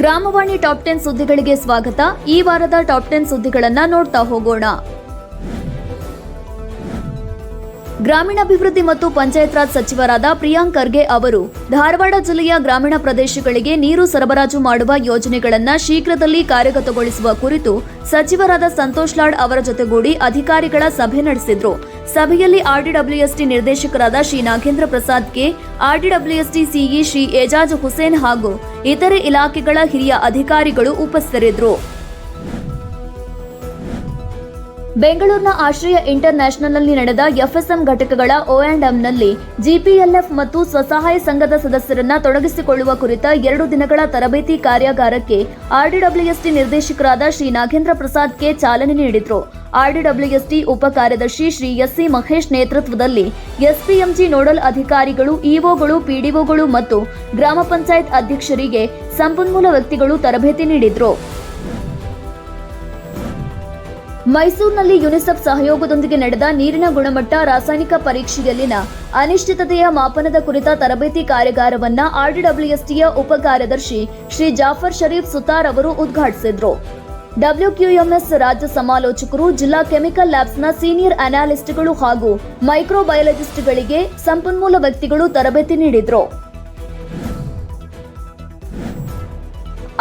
ಗ್ರಾಮವಾಣಿ top ten ಸುದ್ದಿಗಳಿಗೆ ಸ್ವಾಗತ. ಈ ವಾರದ ಟಾಪ್ ಟೆನ್ ಸುದ್ದಿಗಳನ್ನ ನೋಡ್ತಾ ಹೋಗೋಣ. ಗ್ರಾಮೀಣಾಭಿವೃದ್ಧಿ ಮತ್ತು ಪಂಚಾಯತ್ ರಾಜ್ ಸಚಿವರಾದ ಪ್ರಿಯಾಂಕ್ ಖರ್ಗೆ ಅವರು ಧಾರವಾಡ ಜಿಲ್ಲೆಯ ಗ್ರಾಮೀಣ ಪ್ರದೇಶಗಳಿಗೆ ನೀರು ಸರಬರಾಜು ಮಾಡುವ ಯೋಜನೆಗಳನ್ನು ಶೀಘ್ರದಲ್ಲಿ ಕಾರ್ಯಗತಗೊಳಿಸುವ ಕುರಿತು ಸಚಿವರಾದ ಸಂತೋಷ್ ಲಾಡ್ ಅವರ ಜೊತೆಗೂಡಿ ಅಧಿಕಾರಿಗಳ ಸಭೆ ನಡೆಸಿದ್ರು. ಸಭೆಯಲ್ಲಿ ಆರ್ಡಿಡಬ್ಲ್ಯೂಎಸ್ಟಿ ನಿರ್ದೇಶಕರಾದ Shri Nagendra Prasad K, RDWST CE Shri Ejaz Hussain ಹಾಗೂ ಇತರೆ ಇಲಾಖೆಗಳ ಹಿರಿಯ ಅಧಿಕಾರಿಗಳು ಉಪಸ್ಥಿತರಿದ್ದರು. ಬೆಂಗಳೂರಿನ ಆಶ್ರಯ ಇಂಟರ್ ನ್ಯಾಷನಲ್ನಲ್ಲಿ ನಡೆದ ಎಫ್ಎಸ್ಎಂ ಘಟಕಗಳ ಒ ಆ್ಯಂಡ್ ಎಂನಲ್ಲಿ ಜಿಪಿಎಲ್ಎಫ್ ಮತ್ತು ಸ್ವಸಹಾಯ ಸಂಘದ ಸದಸ್ಯರನ್ನ ತೊಡಗಿಸಿಕೊಳ್ಳುವ ಕುರಿತ ಎರಡು ದಿನಗಳ ತರಬೇತಿ ಕಾರ್ಯಾಗಾರಕ್ಕೆ ಆರ್ಡಿಡಬ್ಲ್ಯೂಎಸ್ಟಿ ನಿರ್ದೇಶಕರಾದ ಶ್ರೀ ನಾಗೇಂದ್ರ ಪ್ರಸಾದ್ ಕೆ ಚಾಲನೆ ನೀಡಿದರು. ಆರ್ಡಿಡಬ್ಲ್ಯೂಎಸ್ಟಿ ಉಪ ಕಾರ್ಯದರ್ಶಿ ಶ್ರೀ ಎಸ್ಸಿ ಮಹೇಶ್ ನೇತೃತ್ವದಲ್ಲಿ ಎಸ್ಪಿಎಂಜಿ ನೋಡಲ್ ಅಧಿಕಾರಿಗಳು, ಇಒಗಳು, ಪಿಡಿಒಗಳು ಮತ್ತು ಗ್ರಾಮ ಪಂಚಾಯತ್ ಅಧ್ಯಕ್ಷರಿಗೆ ಸಂಪನ್ಮೂಲ ವ್ಯಕ್ತಿಗಳು ತರಬೇತಿ ನೀಡಿದ್ರು. ಮೈಸೂರಿನಲ್ಲಿ ಯುನಿಸೆಫ್ ಸಹಯೋಗದೊಂದಿಗೆ ನಡೆದ ನೀರಿನ ಗುಣಮಟ್ಟ ರಾಸಾಯನಿಕ ಪರೀಕ್ಷೆಯಲ್ಲಿನ ಅನಿಶ್ಚಿತತೆಯ ಮಾಪನದ ಕುರಿತ ತರಬೇತಿ ಕಾರ್ಯಾಗಾರವನ್ನ ಆರ್ಡಿಡಬ್ಲ್ಯೂಎಸ್ಟಿಯ ಉಪ ಕಾರ್ಯದರ್ಶಿ ಶ್ರೀ ಜಾಫರ್ ಶರೀಫ್ ಸುತಾರ್ ಅವರು ಉದ್ಘಾಟಿಸಿದ್ರು. ಡಬ್ಲ್ಯೂಕ್ಯೂಎಂಎಸ್ ರಾಜ್ಯ ಸಮಾಲೋಚಕರು, ಜಿಲ್ಲಾ ಕೆಮಿಕಲ್ ಲ್ಯಾಬ್ಸ್ನ ಸೀನಿಯರ್ ಅನಾಲಿಸ್ಟ್ಗಳು ಹಾಗೂ ಮೈಕ್ರೋಬಯಾಲಜಿಸ್ಟ್ಗಳಿಗೆ ಸಂಪನ್ಮೂಲ ವ್ಯಕ್ತಿಗಳು ತರಬೇತಿ ನೀಡಿದ್ರು.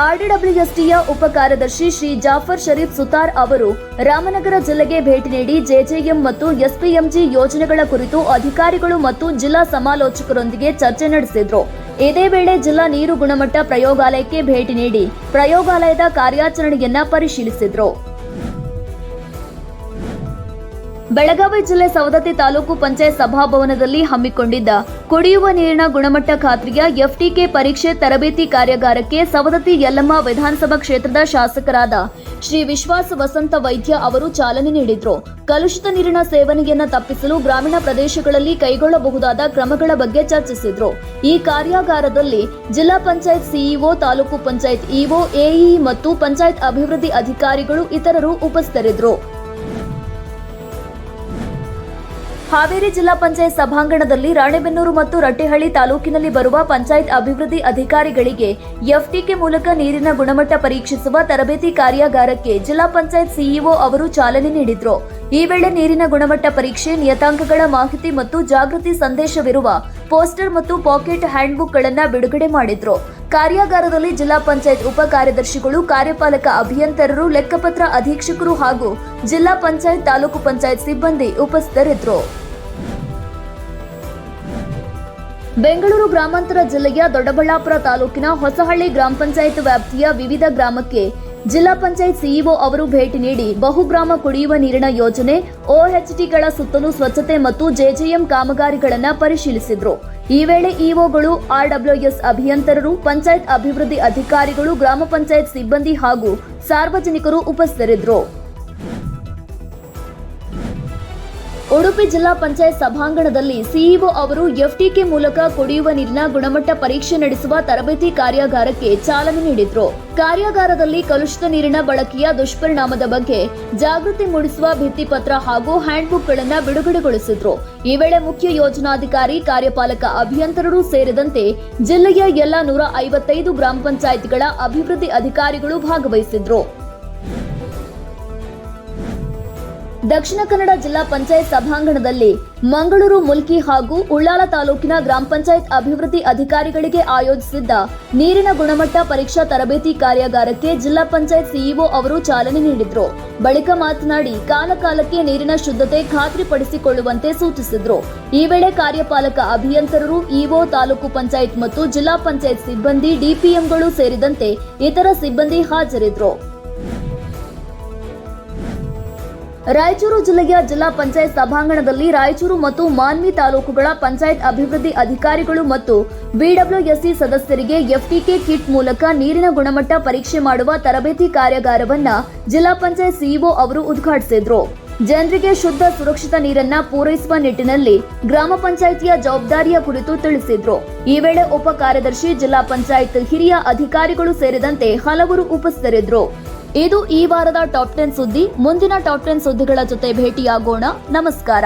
ಆರ್ಡಿಡಬ್ಲ್ಯೂಎಸ್ಟಿಯ ಉಪ ಕಾರ್ಯದರ್ಶಿ ಶ್ರೀ ಜಾಫರ್ ಶರೀಫ್ ಸುತಾರ್ ಅವರು ರಾಮನಗರ ಜಿಲ್ಲೆಗೆ ಭೇಟಿ ನೀಡಿ ಜೆಜೆಎಂ ಮತ್ತು ಎಸ್ಪಿಎಂಜಿ ಯೋಜನೆಗಳ ಕುರಿತು ಅಧಿಕಾರಿಗಳು ಮತ್ತು ಜಿಲ್ಲಾ ಸಮಾಲೋಚಕರೊಂದಿಗೆ ಚರ್ಚೆ ನಡೆಸಿದ್ರು. ಇದೇ ವೇಳೆ ಜಿಲ್ಲಾ ನೀರು ಗುಣಮಟ್ಟ ಪ್ರಯೋಗಾಲಯಕ್ಕೆ ಭೇಟಿ ನೀಡಿ ಪ್ರಯೋಗಾಲಯದ ಕಾರ್ಯಾಚರಣೆಯನ್ನ ಪರಿಶೀಲಿಸಿದ್ರು. ಬೆಳಗಾವಿ ಜಿಲ್ಲೆ ಸವದತ್ತಿ ತಾಲೂಕು ಪಂಚಾಯತ್ ಸಭಾಭವನದಲ್ಲಿ ಹಮ್ಮಿಕೊಂಡಿದ್ದ ಕುಡಿಯುವ ನೀರಿನ ಗುಣಮಟ್ಟ ಖಾತ್ರಿಯ ಎಫ್ಟಿಕೆ ಪರೀಕ್ಷೆ ತರಬೇತಿ ಕಾರ್ಯಾಗಾರಕ್ಕೆ ಸವದತ್ತಿ ಯಲ್ಲಮ್ಮ ವಿಧಾನಸಭಾ ಕ್ಷೇತ್ರದ ಶಾಸಕರಾದ ಶ್ರೀ ವಿಶ್ವಾಸ ವಸಂತ ವೈದ್ಯ ಅವರು ಚಾಲನೆ ನೀಡಿದ್ರು. ಕಲುಷಿತ ನೀರಿನ ಸೇವನೆಯನ್ನು ತಪ್ಪಿಸಲು ಗ್ರಾಮೀಣ ಪ್ರದೇಶಗಳಲ್ಲಿ ಕೈಗೊಳ್ಳಬಹುದಾದ ಕ್ರಮಗಳ ಬಗ್ಗೆ ಚರ್ಚಿಸಿದ್ರು. ಈ ಕಾರ್ಯಾಗಾರದಲ್ಲಿ ಜಿಲ್ಲಾ panchayat CEO, taluk panchayat EO AE ಮತ್ತು ಪಂಚಾಯತ್ ಅಭಿವೃದ್ಧಿ ಅಧಿಕಾರಿಗಳು ಇತರರು ಉಪಸ್ಥಿತರಿದ್ದರು. ಹಾವೇರಿ ಜಿಲ್ಲಾ ಪಂಚಾಯತ್ ಸಭಾಂಗಣದಲ್ಲಿ ರಾಣೆಬೆನ್ನೂರು ಮತ್ತು ರಟ್ಟಿಹಳ್ಳಿ ತಾಲೂಕಿನಲ್ಲಿ ಬರುವ ಪಂಚಾಯತ್ ಅಭಿವೃದ್ಧಿ ಅಧಿಕಾರಿಗಳಿಗೆ ಎಫ್ಟಿಕೆ ಮೂಲಕ ನೀರಿನ ಗುಣಮಟ್ಟ ಪರೀಕ್ಷಿಸುವ ತರಬೇತಿ ಕಾರ್ಯಾಗಾರಕ್ಕೆ ಜಿಲ್ಲಾ ಪಂಚಾಯತ್ ಸಿಇಒ ಅವರು ಚಾಲನೆ ನೀಡಿದ್ರು. ಈ ವೇಳೆ ನೀರಿನ ಗುಣಮಟ್ಟ ಪರೀಕ್ಷೆ, ನಿಯತಾಂಕಗಳ ಮಾಹಿತಿ ಮತ್ತು ಜಾಗೃತಿ ಸಂದೇಶವಿರುವ ಪೋಸ್ಟರ್ ಮತ್ತು ಪಾಕೆಟ್ ಹ್ಯಾಂಡ್ಬುಕ್ಗಳನ್ನು ಬಿಡುಗಡೆ ಮಾಡಿದ್ರು. ಕಾರ್ಯಾಗಾರದಲ್ಲಿ ಜಿಲ್ಲಾ ಪಂಚಾಯತ್ ಉಪ ಕಾರ್ಯದರ್ಶಿಗಳು, ಕಾರ್ಯಪಾಲಕ ಅಭಿಯಂತರರು, ಲೆಕ್ಕಪತ್ರ ಅಧೀಕ್ಷಕರು ಹಾಗೂ ಜಿಲ್ಲಾ ಪಂಚಾಯತ್ ತಾಲೂಕು ಪಂಚಾಯತ್ ಸಿಬ್ಬಂದಿ ಉಪಸ್ಥಿತರಿದ್ದರು. ಬೆಂಗಳೂರು ಗ್ರಾಮಾಂತರ ಜಿಲ್ಲೆಯ ದೊಡ್ಡಬಳ್ಳಾಪುರ ತಾಲೂಕಿನ ಹೊಸಹಳ್ಳಿ ಗ್ರಾಮ ಪಂಚಾಯತ್ ವ್ಯಾಪ್ತಿಯ ವಿವಿಧ ಗ್ರಾಮಕ್ಕೆ ಜಿಲ್ಲಾ ಪಂಚಾಯತ್ ಸಿಇಒ ಅವರು ಭೇಟಿ ನೀಡಿ ಬಹುಗ್ರಾಮ ಕುಡಿಯುವ ನೀರಿನ ಯೋಜನೆ ಓಎಚ್ಡಿಗಳ ಸುತ್ತಲೂ ಸ್ವಚ್ಛತೆ ಮತ್ತು ಜೆಜೆಎಂ ಕಾಮಗಾರಿಗಳನ್ನು ಪರಿಶೀಲಿಸಿದರು. ಈ ವೇಳೆ ಇಒಗಳು, ಆರ್ಡಬ್ಲ್ಯೂಎಸ್ ಅಭಿಯಂತರರು, ಪಂಚಾಯತ್ ಅಭಿವೃದ್ಧಿ ಅಧಿಕಾರಿಗಳು, ಗ್ರಾಮ ಪಂಚಾಯತ್ ಸಿಬ್ಬಂದಿ ಹಾಗೂ ಸಾರ್ವಜನಿಕರು ಉಪಸ್ಥಿತರಿದ್ದರು. ಉಡುಪಿ ಜಿಲ್ಲಾ ಪಂಚಾಯತ್ ಸಭಾಂಗಣದಲ್ಲಿ ಸಿಇಒ ಅವರು ಎಫ್ಟಿಕೆ ಮೂಲಕ ಕುಡಿಯುವ ನೀರಿನ ಗುಣಮಟ್ಟ ಪರೀಕ್ಷೆ ನಡೆಸುವ ತರಬೇತಿ ಕಾರ್ಯಾಗಾರಕ್ಕೆ ಚಾಲನೆ ನೀಡಿದ್ರು. ಕಾರ್ಯಾಗಾರದಲ್ಲಿ ಕಲುಷಿತ ನೀರಿನ ಬಳಕೆಯ ದುಷ್ಪರಿಣಾಮದ ಬಗ್ಗೆ ಜಾಗೃತಿ ಮೂಡಿಸುವ ಭಿತ್ತಿಪತ್ರ ಹಾಗೂ ಹ್ಯಾಂಡ್ಬುಕ್ಗಳನ್ನು ಬಿಡುಗಡೆಗೊಳಿಸಿದ್ರು. ಈ ವೇಳೆ ಮುಖ್ಯ ಯೋಜನಾಧಿಕಾರಿ, ಕಾರ್ಯಪಾಲಕ ಅಭಿಯಂತರರು ಸೇರಿದಂತೆ ಜಿಲ್ಲೆಯ ಎಲ್ಲ ನೂರ ಐವತ್ತೈದು ಗ್ರಾಮ ಪಂಚಾಯತ್ಗಳ ಅಭಿವೃದ್ಧಿ ಅಧಿಕಾರಿಗಳು ಭಾಗವಹಿಸಿದ್ರು. ದಕ್ಷಿಣ ಕನ್ನಡ ಜಿಲ್ಲಾ ಪಂಚಾಯತ್ ಸಭಾಂಗಣದಲ್ಲಿ ಮಂಗಳೂರು ಮುಲ್ಕಿ ಹಾಗೂ ಉಳ್ಳಾಲ ತಾಲೂಕಿನ ಗ್ರಾಮ ಪಂಚಾಯತ್ ಅಭಿವೃದ್ಧಿ ಅಧಿಕಾರಿಗಳಿಗೆ ಆಯೋಜಿಸಿದ್ದ ನೀರಿನ ಗುಣಮಟ್ಟ ಪರೀಕ್ಷಾ ತರಬೇತಿ ಕಾರ್ಯಾಗಾರಕ್ಕೆ ಜಿಲ್ಲಾ ಪಂಚಾಯತ್ ಸಿಇಒ ಅವರು ಚಾಲನೆ ನೀಡಿದ್ರು. ಬಳಿಕ ಮಾತನಾಡಿ, ಕಾಲಕಾಲಕ್ಕೆ ನೀರಿನ ಶುದ್ಧತೆ ಖಾತ್ರಿಪಡಿಸಿಕೊಳ್ಳುವಂತೆ ಸೂಚಿಸಿದ್ರು. ಈ ವೇಳೆ ಕಾರ್ಯಪಾಲಕ ಅಭಿಯಂತರರು, ಇಒ ತಾಲೂಕು ಪಂಚಾಯತ್ ಮತ್ತು ಜಿಲ್ಲಾ ಪಂಚಾಯತ್ ಸಿಬ್ಬಂದಿ, ಡಿಪಿಎಂಗಳು ಸೇರಿದಂತೆ ಇತರ ಸಿಬ್ಬಂದಿ ಹಾಜರಿದ್ದರು ರಾಯಚೂರು ಜಿಲ್ಲೆಯ ಜಿಲ್ಲಾ ಪಂಚಾಯತ್ ಸಭಾಂಗಣದಲ್ಲಿ ರಾಯಚೂರು ಮತ್ತು ಮಾನ್ವಿ ತಾಲೂಕುಗಳ ಪಂಚಾಯತ್ ಅಭಿವೃದ್ಧಿ ಅಧಿಕಾರಿಗಳು ಮತ್ತು ಬಿಡಬ್ಲ್ಯೂಎಸ್ಸಿ ಸದಸ್ಯರಿಗೆ ಎಫ್ಟಿಕೆ ಕಿಟ್ ಮೂಲಕ ನೀರಿನ ಗುಣಮಟ್ಟ ಪರೀಕ್ಷೆ ಮಾಡುವ ತರಬೇತಿ ಕಾರ್ಯಾಗಾರವನ್ನ ಜಿಲ್ಲಾ ಪಂಚಾಯತ್ ಸಿಇಒ ಅವರು ಉದ್ಘಾಟಿಸಿದ್ರು. ಜನರಿಗೆ ಶುದ್ಧ ಸುರಕ್ಷಿತ ನೀರನ್ನ ಪೂರೈಸುವ ನಿಟ್ಟಿನಲ್ಲಿ ಗ್ರಾಮ ಪಂಚಾಯಿತಿಯ ಜವಾಬ್ದಾರಿಯ ಕುರಿತು ತಿಳಿಸಿದ್ರು. ಈ ವೇಳೆ ಉಪ ಕಾರ್ಯದರ್ಶಿ, ಜಿಲ್ಲಾ ಪಂಚಾಯತ್ ಹಿರಿಯ ಅಧಿಕಾರಿಗಳು ಸೇರಿದಂತೆ ಹಲವರು ಉಪಸ್ಥಿತರಿದ್ದರು. ಇದು ಈ ವಾರದ ಟಾಪ್ ಟೆನ್ ಸುದ್ದಿ. ಮುಂದಿನ ಟಾಪ್ ಟೆನ್ ಸುದ್ದಿಗಳ ಜೊತೆ ಭೇಟಿಯಾಗೋಣ. ನಮಸ್ಕಾರ.